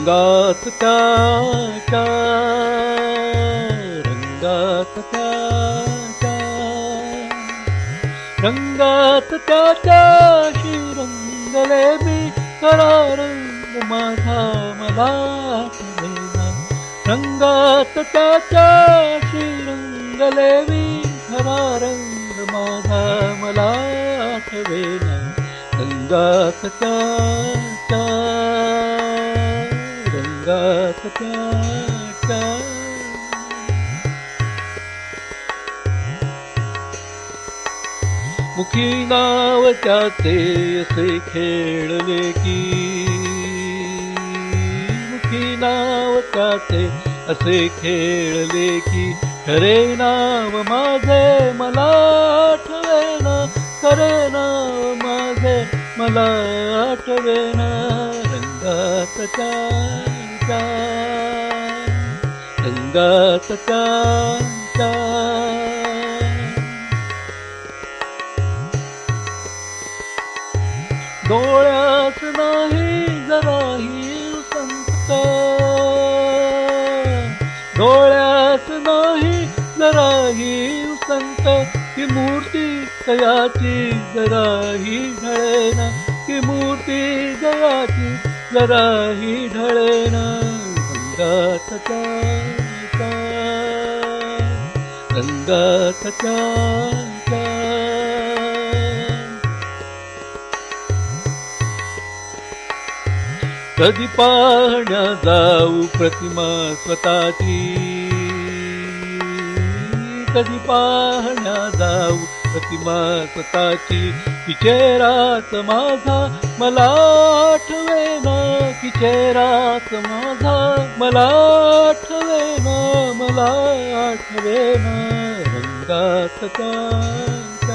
रंगात त्याच्या रंगात त्याच्या रंगात त्याच्याशी रंगले मी खरा रंग माझा मला आठवेना रंगात त्याच्याशी रंगले मी खरा रंग माझा मला आठवेना रंगात त्याच्या रंगात त्याच्या मुखी नाव त्याचे असे खेळले की? मुखी नाव त्याचे असे खेळले की? खरे नाव माझे मला आठवेना खरे नाव माझे मला आठवेना रंगात त्याच्या रंगात त्याच्या डोळ्यात नाही जराही संत डोळ्यात नाही जराही संत की मूर्ती कयाची जराही ढळेना. की मूर्ती जयाची जराही ढळेन रंगात त्याच्या रंगात कधी पाहण्या जाऊ प्रतिमा स्वतःची. कधी पाहण्या जाऊ प्रतिमा स्वतःची. की माझा मला आठवेना. की चेहराच माझा मला आठवेना मला आठवेना रंगात त्याच्या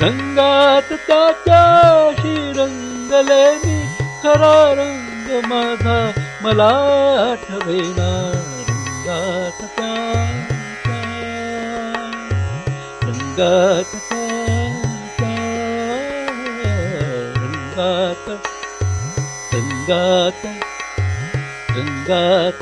रंगात त्याच्याशी रंगले मी खरा रंग माझा मला आठवेना रंगात रंगात त्याच्या रंगात रंगात रंगात